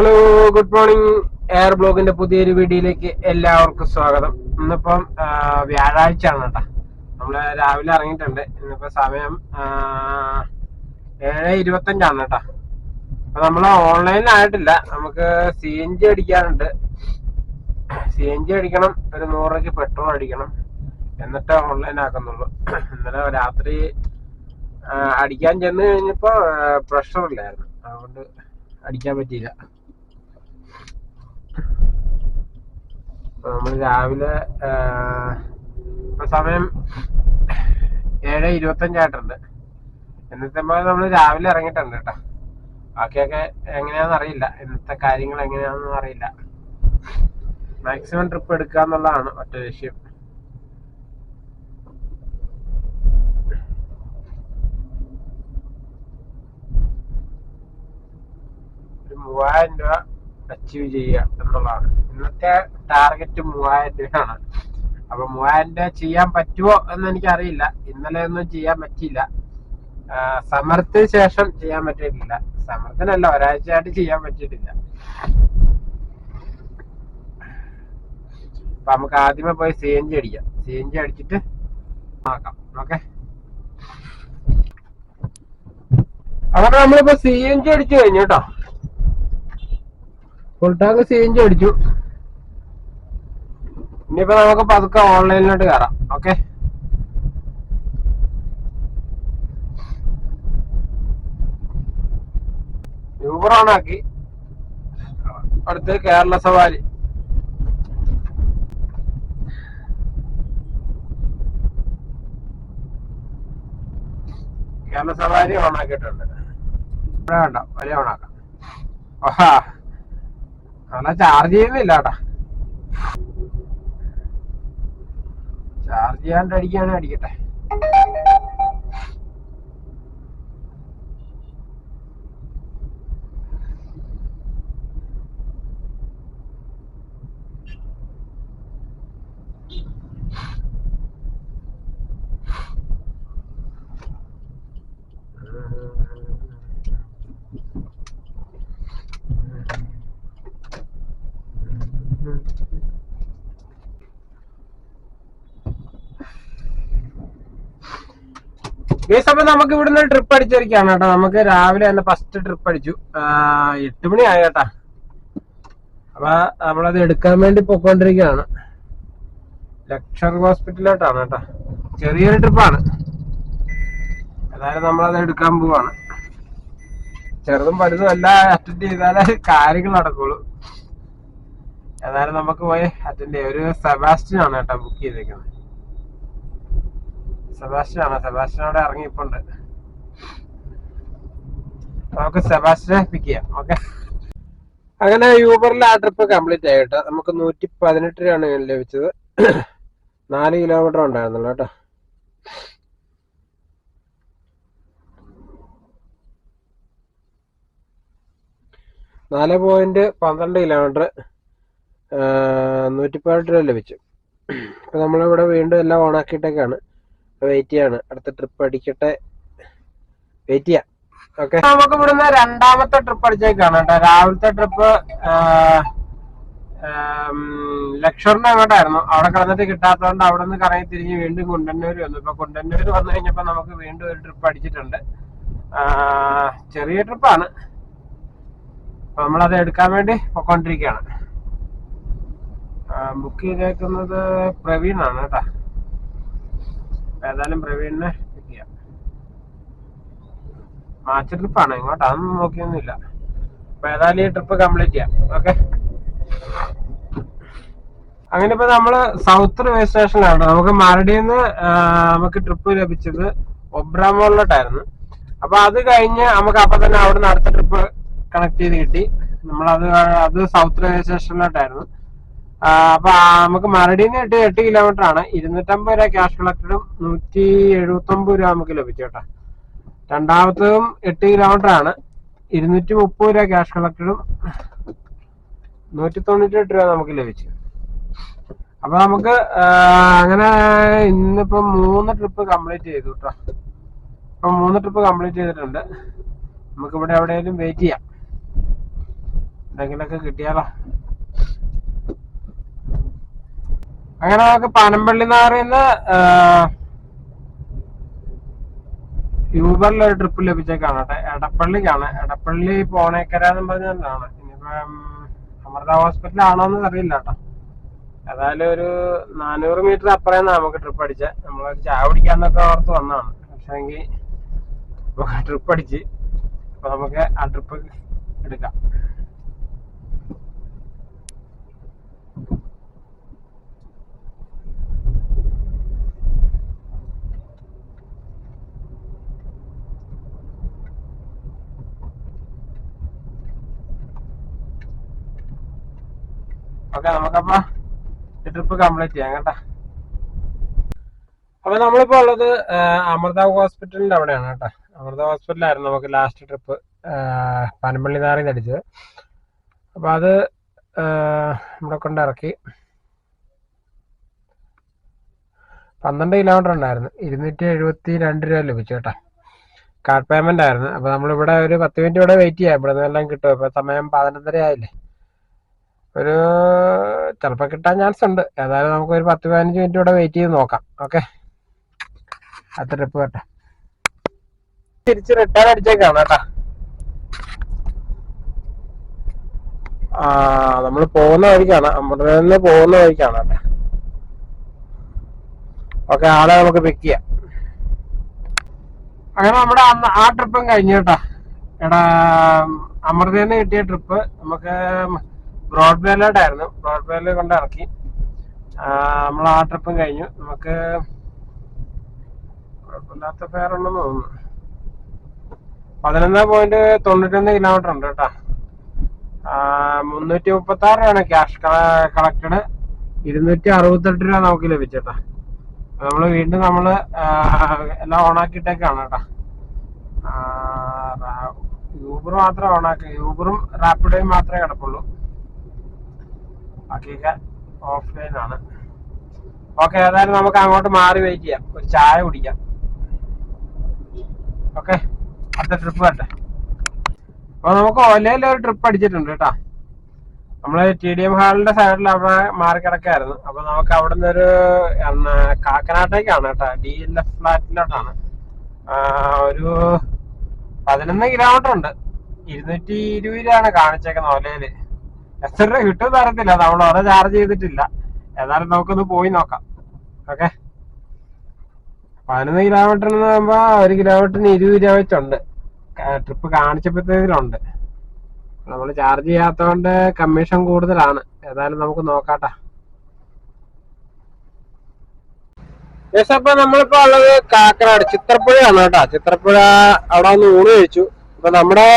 Hello good morning air ബ്ലോഗിന്റെ പുതിയൊരു വീഡിയോയിലേക്ക് എല്ലാവർക്കും സ്വാഗതം. ഇന്നിപ്പം വ്യാഴാഴ്ചയാണ് കേട്ടോ. നമ്മൾ രാവിലെ ഇറങ്ങിയിട്ടുണ്ട്. ഇന്നിപ്പോ സമയം ഏഴ് ഇരുപത്തഞ്ചാണ് കേട്ടോ. അപ്പൊ നമ്മൾ ഓൺലൈനിലായിട്ടില്ല നമുക്ക് സി എൻ ജി അടിക്കാനുണ്ട്. സി എൻ ജി അടിക്കണം. ഒരു നൂറ് രൂപയ്ക്ക് പെട്രോൾ അടിക്കണം. എന്നിട്ട് ഓൺലൈൻ ആക്കുന്നുള്ളൂ. ഇന്നലെ രാത്രി അടിക്കാൻ ചെന്ന് കഴിഞ്ഞപ്പോ പ്രഷർ ഇല്ലായിരുന്നു. അതുകൊണ്ട് അടിക്കാൻ പറ്റിയില്ല. നമ്മൾ രാവിലെ സമയം ഏഴ് ഇരുപത്തഞ്ചായിട്ടുണ്ട്. ഇന്നത്തെ നമ്മൾ രാവിലെ ഇറങ്ങിയിട്ടുണ്ട് കേട്ടോ. ബാക്കിയൊക്കെ എങ്ങനെയാണെന്ന് അറിയില്ല. ഇന്നത്തെ കാര്യങ്ങൾ എങ്ങനെയാണെന്ന് അറിയില്ല. മാക്സിമം ട്രിപ്പ് എടുക്കുക എന്നുള്ളതാണ് ലക്ഷ്യം. ഒരു മൂവായിരം രൂപ അച്ചീവ് ചെയ്യുക എന്നുള്ളതാണ്. ഇന്നത്തെ ടാർഗറ്റ് മൂവായിരം രൂപയാണ് അപ്പൊ മൂവായിരം രൂപ ചെയ്യാൻ പറ്റുമോ എന്ന് എനിക്കറിയില്ല. ഇന്നലെ ഒന്നും ചെയ്യാൻ പറ്റിയില്ല. സമരത്തിന് ശേഷം ചെയ്യാൻ പറ്റിയിട്ടില്ല. സമരത്തിനല്ല ഒരാഴ്ചയായിട്ട് ചെയ്യാൻ പറ്റിയിട്ടില്ല. അപ്പൊ നമുക്ക് ആദ്യമേ പോയി സി എൻ ജി അടിക്കാം. സി എൻ ജി അടിച്ചിട്ട് നോക്കാം. ഓക്കെ. അപ്പൊ നമ്മളിപ്പോ സി എൻ ജി അടിച്ചു കഴിഞ്ഞു കേട്ടോ. Full tank C N G അടിച്ചു. ഇനിയിപ്പോ നമുക്ക് പതുക്കെ ഓൺലൈനിലോട്ട് കയറാം ഓക്കെ? യൂബർ ഓൺ ആക്കി. അടുത്ത് കേരള സവാരി. കേരള സവാരി ഓൺ ആക്കിയിട്ടുണ്ട്. വേണ്ട വലിയ ഓണാക്കാം ആഹാ. അല്ല ചാർജ് ചെയ്യുന്നില്ല ചാർജ് ചെയ്യാണ്ട് അടിക്കാനും അടിക്കട്ടെ. ഈ സമയം നമുക്ക് ഇവിടുന്ന് ട്രിപ്പ് അടിച്ചിരിക്കുകയാണ് കേട്ടോ. നമുക്ക് രാവിലെ തന്നെ ഫസ്റ്റ് ട്രിപ്പ് അടിച്ചു. എട്ട് മണി ആയ കേട്ടാ. അപ്പൊ നമ്മളത് എടുക്കാൻ വേണ്ടി പൊക്കോണ്ടിരിക്കുകയാണ് ലക്ഷർ ഹോസ്പിറ്റലിലോട്ടാണ് കേട്ടോ. ചെറിയൊരു ട്രിപ്പാണ് ഏതായാലും നമ്മളത് എടുക്കാൻ പോവാണ്. ചെറുതും വലുതും എല്ലാം അറ്റൻഡ് ചെയ്താലേ കാര്യങ്ങൾ നടക്കുള്ളൂ. ഏതായാലും നമുക്ക് പോയി അറ്റൻഡ് ചെയ്യാം. ഒരു സെബാസ്റ്റ്യൻ ആണ് കേട്ടോ ബുക്ക് ചെയ്തേക്കുന്നത്. സെബാസ്റ്റ്യൻ ആണ് സെബാസ്റ്റ്യൻ അവിടെ ഇറങ്ങിയിപ്പുണ്ട്. നമുക്ക് സെബാസ്റ്റ്യനെ പിക്ക് ചെയ്യാം. ഓക്കെ. അങ്ങനെ യൂബറിൽ ആ ട്രിപ്പ് കംപ്ലീറ്റ് ആയി നമുക്ക് നൂറ്റി പതിനെട്ട് രൂപയാണ് ലഭിച്ചത്. നാല് കിലോമീറ്റർ ഉണ്ടായിരുന്നുള്ളൂ കേട്ടോ. നാല് പോയിന്റ് പന്ത്രണ്ട് കിലോമീറ്റർ നൂറ്റി പതിനെട്ട് രൂപ ലഭിച്ചു. അപ്പൊ നമ്മളിവിടെ വീണ്ടും എല്ലാം ഓണാക്കിയിട്ടൊക്കെയാണ് വെയിറ്റ് ചെയ്യാണ്. അടുത്ത ട്രിപ്പ് അടിക്കട്ടെ. വെയിറ്റ് ചെയ്യാം. ഓക്കെ നമുക്ക് ഇവിടുന്ന് രണ്ടാമത്തെ ട്രിപ്പ് അടിച്ചേക്കാണ് കേട്ടോ. രാവിലത്തെ ട്രിപ്പ് ലക്ഷറിന് അങ്ങോട്ടായിരുന്നു അവിടെ കിടന്നിട്ട് കിട്ടാത്തതുകൊണ്ട് അവിടെ നിന്ന് കറങ്ങി തിരിഞ്ഞ് വീണ്ടും കുണ്ടന്നൂർ വന്നു. ഇപ്പൊ കുണ്ടന്നൂർ വന്നു കഴിഞ്ഞപ്പോ നമുക്ക് വീണ്ടും ഒരു ട്രിപ്പ് അടിച്ചിട്ടുണ്ട്. ചെറിയ ട്രിപ്പാണ് അപ്പൊ നമ്മളത് എടുക്കാൻ വേണ്ടി പൊക്കോണ്ടിരിക്കുകയാണ്. ബുക്ക് ചെയ്തേക്കുന്നത് പ്രവീണാണ് കേട്ടോ. ഏതായാലും പ്രവീണിനെ ചെയ്യാം മാച്ച് ട്രിപ്പാണ് ഇങ്ങോട്ട് അതൊന്നും നോക്കിയൊന്നുമില്ല. അപ്പൊ ഏതായാലും ഈ ട്രിപ്പ് കംപ്ലീറ്റ് ചെയ്യാം. ഓക്കെ അങ്ങനെ ഇപ്പൊ നമ്മൾ സൗത്ത് റെയിൽവേ സ്റ്റേഷനിലാണ് നമുക്ക് മരടിന്ന് നമുക്ക് ട്രിപ്പ് ലഭിച്ചത് ഒബ്രാമോളിലോട്ടായിരുന്നു. അപ്പൊ അത് കഴിഞ്ഞ് നമുക്ക് അപ്പൊ തന്നെ അവിടുന്ന് അടുത്ത ട്രിപ്പ് കണക്ട് ചെയ്ത് കിട്ടി. നമ്മൾ അത് അത് സൗത്ത് റെയിൽവേ സ്റ്റേഷനിലോട്ടായിരുന്നു അപ്പൊ നമുക്ക് മരടിന്ന് എട്ട് എട്ട് കിലോമീറ്റർ ആണ്. ഇരുന്നൂറ്റമ്പത് രൂപ ക്യാഷ് കളക്ടറും നൂറ്റി എഴുപത്തി ഒമ്പത് രൂപ നമുക്ക് ലഭിച്ചു കേട്ടോ. രണ്ടാമത്തതും എട്ട് കിലോമീറ്റർ ആണ്. ഇരുന്നൂറ്റി മുപ്പത് രൂപ ക്യാഷ് കളക്ടറും നൂറ്റി തൊണ്ണൂറ്റി എട്ട് രൂപ നമുക്ക് ലഭിച്ചു. അപ്പൊ നമുക്ക് അങ്ങനെ ഇന്നിപ്പോ മൂന്ന് ട്രിപ്പ് കംപ്ലീറ്റ് ചെയ്തു കേട്ടോ. ഇപ്പൊ മൂന്ന് ട്രിപ്പ് കംപ്ലീറ്റ് ചെയ്തിട്ടുണ്ട്. നമുക്ക് ഇവിടെ എവിടെയെങ്കിലും വെയിറ്റ് ചെയ്യാം. എന്തെങ്കിലുമൊക്കെ കിട്ടിയാലോ? അങ്ങനെ നമുക്ക് പനമ്പള്ളി എന്ന് പറയുന്ന യൂബറിൽ ഒരു ട്രിപ്പ് ലഭിച്ചേക്കാണ് കേട്ടോ എടപ്പള്ളിക്കാണ്. എടപ്പള്ളി പോണേക്കര എന്ന് പറഞ്ഞാണ് ഇനിയിപ്പം അമൃത ഹോസ്പിറ്റൽ ആണോന്ന് അറിയില്ല കേട്ടോ ഏതായാലും ഒരു നാനൂറ് മീറ്റർ അപ്പുറം നമുക്ക് ട്രിപ്പ് അടിച്ച. നമ്മളൊരു ചായ പിടിക്കാന്നൊക്കെ ഓർത്ത് വന്നതാണ്. പക്ഷെ എങ്കിൽ ട്രിപ്പ് അടിച്ച് അപ്പൊ നമുക്ക് ആ ട്രിപ്പ് എടുക്കാം. ഓക്കെ നമുക്കപ്പോ ട്രിപ്പ് കംപ്ലീറ്റ് ചെയ്യാം കേട്ടാ. അപ്പൊ നമ്മളിപ്പോ ഉള്ളത് അമൃത ഹോസ്പിറ്റലിന്റെ അവിടെയാണ് കേട്ടോ. അമൃത ഹോസ്പിറ്റലായിരുന്നു നമുക്ക് ലാസ്റ്റ് ട്രിപ്പ് പനമ്പള്ളി നാറിൽ അടിച്ചത്. അപ്പൊ അത് നമ്മളെ കൊണ്ട് ഇറക്കി. പന്ത്രണ്ട് കിലോമീറ്റർ ഉണ്ടായിരുന്നു. ഇരുന്നൂറ്റി എഴുപത്തി രണ്ട് രൂപ ലഭിച്ചു കേട്ടോ. കാർഡ് പേയ്മെന്റ് ആയിരുന്നു. അപ്പൊ നമ്മളിവിടെ ഒരു പത്ത് മിനിറ്റ് ഇവിടെ വെയിറ്റ് ചെയ്യാം. ഇവിടെ നിന്നെല്ലാം കിട്ടും. ഇപ്പൊ സമയം പതിനൊന്നര ആയില്ലേ? ഒരു ചിലപ്പോൾ കിട്ടാൻ ചാൻസ് ഉണ്ട്. ഏതായാലും നമുക്ക് ഒരു പത്ത് പതിനഞ്ച് മിനിറ്റ് കൂടെ വെയിറ്റ് ചെയ്ത് നോക്കാം. ഓക്കെ അത്ര ട്രിപ്പ് കേട്ടെ തിരിച്ച് റിട്ടേൺ അടിച്ചേക്കാണ് കേട്ടാ. ആ നമ്മൾ പോകുന്ന വഴിക്കാണ്. അമൃതയിൽ നിന്ന് പോകുന്ന വഴിക്കാണ് കേട്ടെ. ഓക്കെ ആളെ നമുക്ക് പിക്ക് ചെയ്യാം. അങ്ങനെ നമ്മുടെ ആ ട്രിപ്പും കഴിഞ്ഞു കേട്ടാ. എടാ അമൃതയിൽ നിന്ന് കിട്ടിയ ട്രിപ്പ് നമുക്ക് ബ്രോഡ് വേലോട്ടായിരുന്നു ബ്രോഡ് വേല കൊണ്ട് ഇറക്കി നമ്മൾ ആ ട്രിപ്പും കഴിഞ്ഞു. നമുക്ക് കുഴപ്പമില്ലാത്ത പേരുണ്ടെന്ന് തോന്നുന്നു. പതിനൊന്ന് പോയിന്റ് തൊണ്ണൂറ്റൊന്ന് കിലോമീറ്റർ ഉണ്ട് കേട്ടോ. മുന്നൂറ്റി മുപ്പത്തി ആറ് രൂപയാണ് ക്യാഷ് കളക്ടഡ് ഇരുന്നൂറ്റി അറുപത്തെട്ട് രൂപ നമുക്ക് ലഭിച്ചേട്ടാ നമ്മൾ വീണ്ടും നമ്മൾ ആ, എല്ലാം ഓണാക്കിയിട്ടേക്കാണ് കേട്ടോ. യൂബർ മാത്രമേ ഓണാക്കി. യൂബറും റാപ്പിഡോയും മാത്രമേ കിടപ്പുള്ളൂ. ബാക്കിയൊക്കെ ഓഫ്ലൈൻ ആണ്. ഓക്കെ ഏതായാലും നമുക്ക് അങ്ങോട്ട് മാറി വെയിറ്റ് ചെയ്യാം. ഒരു ചായ കുടിക്കാം. ഓക്കെ അടുത്ത ട്രിപ്പ് വരട്ടെ. അപ്പൊ നമുക്ക് ഒലയിൽ ഒരു ട്രിപ്പ് അടിച്ചിട്ടുണ്ട് കേട്ടോ. നമ്മൾ ടി ഡി എം ഹാളിന്റെ സൈഡിൽ അവിടെ മാറി കിടക്കായിരുന്നു. അപ്പൊ നമുക്ക് അവിടെ നിന്ന് ഒരു കാക്കനാട്ടേക്കാണ് കേട്ടോ. ഡി എൽ എഫ് ഫ്ലാറ്റിലോട്ടാണ്. ഒരു പതിനൊന്ന് കിലോമീറ്റർ ഉണ്ട്. ഇരുന്നൂറ്റി ഇരുപതിലാണ് കാണിച്ചേക്കുന്നത് ഒലയിൽ എത്ര രൂപ കിട്ടുമെന്ന് അറിയത്തില്ല. നമ്മൾ ചാർജ് ചെയ്തിട്ടില്ല. ഏതായാലും നമുക്കൊന്ന് പോയി നോക്കാം. ഓക്കെ പതിനൊന്ന് കിലോമീറ്റർ എന്ന് പറയുമ്പോ ഒരു കിലോമീറ്ററിന് ഇരുപത് രൂപ വെച്ചുണ്ട്. ട്രിപ്പ് കാണിച്ചപ്പോഴത്തേതിലുണ്ട് നമ്മൾ ചാർജ് ചെയ്യാത്തതുകൊണ്ട് കമ്മീഷൻ കൂടുതലാണ്. ഏതായാലും നമുക്ക് നോക്കാട്ടാ. നമ്മളിപ്പോ ഉള്ളത് കാക്കനാട്. ചിത്രപ്പുഴയാണ് കേട്ടോ. ചിത്രപ്പുഴ അവിടെ ഒന്ന് ഊണ് കഴിച്ചു. അപ്പൊ നമ്മുടെ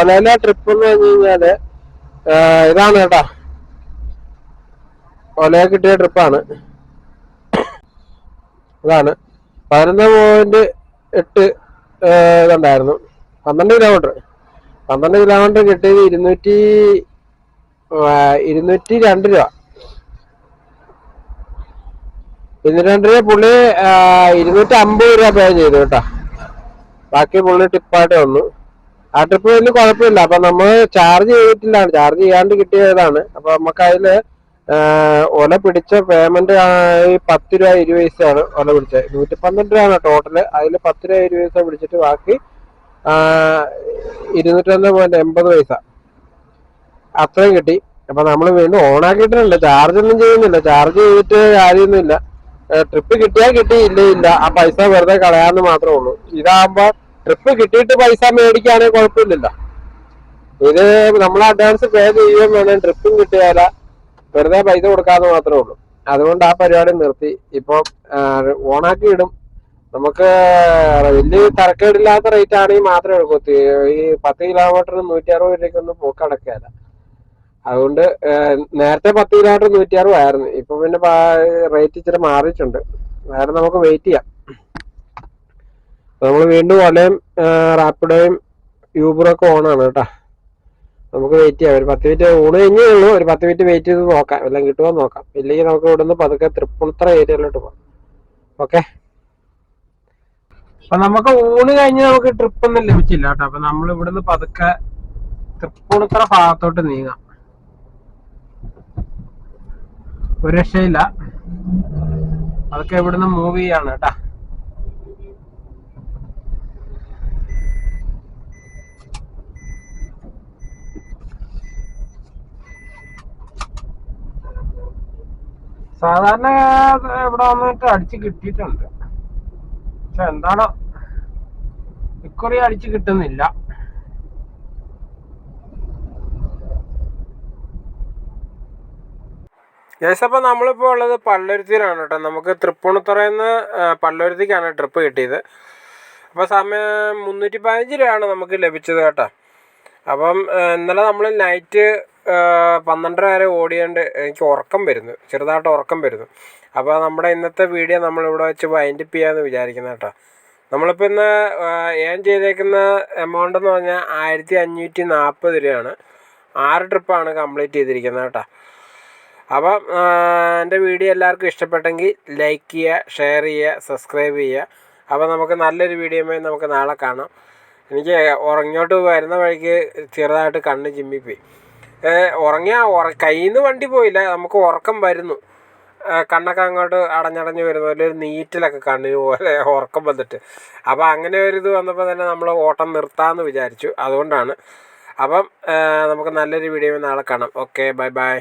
ഒലയിലെ ട്രിപ്പ് എന്ന് പറഞ്ഞു കഴിഞ്ഞാൽ ഇതാണ് കേട്ടാ. ഒലയെ കിട്ടിയ ട്രിപ്പാണ്. ഇതാണ്. പതിനൊന്ന് പോയിന്റ് എട്ട് ഇതുണ്ടായിരുന്നു. പന്ത്രണ്ട് കിലോമീറ്റർ പന്ത്രണ്ട് കിലോമീറ്റർ കിട്ടിയത് ഇരുന്നൂറ്റി ഇരുന്നൂറ്റി രണ്ട് രൂപ. ഇരുന്നൂറ്റി രണ്ട് രൂപ പുള്ളി ഇരുന്നൂറ്റി അമ്പത് രൂപ പേ ചെയ്തു കേട്ടോ. ബാക്കി പുള്ളി ടിപ്പായിട്ട് വന്നു ആ ട്രിപ്പ് വലിയ കുഴപ്പമില്ല. അപ്പൊ നമ്മൾ ചാർജ് ചെയ്തിട്ടില്ല. ചാർജ് ചെയ്യാണ്ട് കിട്ടിയതാണ്. അപ്പൊ നമുക്ക് അതിൽ ഒല പിടിച്ച പേയ്മെന്റ് പത്ത് രൂപ ഇരുപത് പൈസയാണ് ഒല പിടിച്ചത്. നൂറ്റി പന്ത്രണ്ട് രൂപയാണ് ടോട്ടൽ അതിൽ പത്ത് രൂപ ഇരുപത് പൈസ പിടിച്ചിട്ട് ബാക്കി ഇരുന്നൂറ്റൊന്ന് പോയിന്റ് എൺപത് പൈസ. അത്രയും കിട്ടി. അപ്പൊ നമ്മൾ വീണ്ടും ഓൺ ആക്കിയിട്ടില്ല. ചാർജ് ഒന്നും ചെയ്യുന്നില്ല. ചാർജ് ചെയ്തിട്ട് കാര്യമൊന്നുമില്ല. ട്രിപ്പ് കിട്ടിയാൽ കിട്ടി ഇല്ല ഇല്ല. ആ പൈസ വെറുതെ കളയാന്ന് മാത്രമേ ഉള്ളൂ. ഇതാകുമ്പോ ട്രിപ്പ് കിട്ടിയിട്ട് പൈസ മേടിക്കുകയാണെങ്കിൽ കുഴപ്പമില്ലല്ലോ. ഇത് നമ്മൾ അഡ്വാൻസ് പേ ചെയ്യുകയും വേണം. ട്രിപ്പും കിട്ടിയാല വെറുതെ പൈസ കൊടുക്കാന്ന് മാത്രമേ ഉള്ളൂ. അതുകൊണ്ട് ആ പരിപാടി നിർത്തി. ഇപ്പം ഓണാക്കി ഇടും. നമുക്ക് വലിയ തരക്കേടില്ലാത്ത റേറ്റ് ആണെങ്കിൽ മാത്രമേ എടുക്കൂ ഈ പത്ത് കിലോമീറ്ററിന് നൂറ്റി അറുപത് രൂപയ്ക്കൊന്നും പോക്ക് അതുകൊണ്ട് നേരത്തെ പത്ത് കിലോമീറ്റർ നൂറ്റി അറുപതായിരുന്നു ഇപ്പൊ പിന്നെ റേറ്റ് ഇച്ചിരി മാറിയിട്ടുണ്ട്. വേറെ നമുക്ക് വെയിറ്റ് ചെയ്യാം. നമ്മൾ വീണ്ടും ഒലയും റാപ്പിഡോയും യൂബറും ഒക്കെ ഓണാണ് കേട്ടാ. നമുക്ക് വെയിറ്റ് ചെയ്യാം. ഒരു പത്ത് മിനിറ്റ് ഊണ് കഴിഞ്ഞേ ഉള്ളൂ. ഒരു പത്ത് മിനിറ്റ് വെയിറ്റ് ചെയ്ത് നോക്കാം. എല്ലാം കിട്ടുമോ നോക്കാം. ഇല്ലെങ്കിൽ നമുക്ക് ഇവിടെ നിന്ന് പതുക്കെ തൃപ്പൂണിത്തറ ഏരിയയിലോട്ട് പോകാം. ഓക്കെ അപ്പൊ നമുക്ക് ഊണ് കഴിഞ്ഞ് നമുക്ക് ട്രിപ്പ് ഒന്നും ലഭിച്ചില്ല കേട്ടോ. അപ്പൊ നമ്മൾ ഇവിടുന്ന് പതുക്കെ തൃപ്പൂണിത്തറ ഭാഗത്തോട്ട് നീങ്ങാം. ഒരു രക്ഷയില്ല. അതൊക്കെ ഇവിടുന്ന് മൂവ് ചെയ്യാണ് കേട്ടാ. സാധാരണ ഇവിടെ വന്നിട്ട് അടിച്ച് കിട്ടിയിട്ടുണ്ട്. പക്ഷെ എന്താണോ ഇക്കുറി അടിച്ച് കിട്ടുന്നില്ല. യെസ് നമ്മളിപ്പോൾ ഉള്ളത് പള്ളുരുത്തിയിലാണ് കേട്ടോ. നമുക്ക് തൃപ്പൂണിത്തുറയിൽ നിന്ന് പള്ളുരുത്തിക്കാണ് ട്രിപ്പ് കിട്ടിയത്. അപ്പോൾ സമയം മുന്നൂറ്റി പതിനഞ്ച് രൂപയാണ് നമുക്ക് ലഭിച്ചത് കേട്ടോ. അപ്പം ഇന്നലെ നമ്മൾ നൈറ്റ് പന്ത്രണ്ടര വരെ ഓടിയോണ്ട് എനിക്ക് ഉറക്കം വരുന്നു. ചെറുതായിട്ട് ഉറക്കം വരുന്നു. അപ്പോൾ നമ്മുടെ ഇന്നത്തെ വീഡിയോ നമ്മളിവിടെ വെച്ച് വൈൻഡപ്പ് ചെയ്യാമെന്ന് വിചാരിക്കുന്നത് കേട്ടോ. നമ്മളിപ്പോൾ ഇന്ന് ഏൺ ചെയ്തേക്കുന്ന എമൗണ്ട് എന്ന് പറഞ്ഞാൽ ആയിരത്തി അഞ്ഞൂറ്റി നാൽപ്പത് രൂപയാണ്. ആറ് ട്രിപ്പാണ് കംപ്ലീറ്റ് ചെയ്തിരിക്കുന്നത് കേട്ടോ. അപ്പം എന്റെ വീഡിയോ എല്ലാവർക്കും ഇഷ്ടപ്പെട്ടെങ്കിൽ ലൈക്ക് ചെയ്യുക ഷെയർ ചെയ്യുക സബ്സ്ക്രൈബ് ചെയ്യുക. അപ്പോൾ നമുക്ക് നല്ലൊരു വീഡിയോമായി നമുക്ക് നാളെ കാണാം. എനിക്ക് ഉറങ്ങോട്ട് വരുന്ന വഴിക്ക് ചെറുതായിട്ട് കണ്ണ് ചിമ്മിപ്പോയി. ഏ, ഉറങ്ങിയ ഉറ കയ്യിൽ നിന്ന് വണ്ടി പോയില്ല നമുക്ക് ഉറക്കം വരുന്നു. കണ്ണൊക്കെ അങ്ങോട്ട് അടഞ്ഞടഞ്ഞ് വരുന്ന ഒരു നീറ്റിലൊക്കെ കണ്ണിന് പോലെ ഉറക്കം വന്നിട്ട്. അപ്പോൾ അങ്ങനെ ഒരു ഇത് വന്നപ്പോൾ തന്നെ നമ്മൾ ഓട്ടം നിർത്താമെന്ന് വിചാരിച്ചു അതുകൊണ്ടാണ്. അപ്പം നമുക്ക് നല്ലൊരു വീഡിയോ നാളെ കാണാം. Okay bye bye.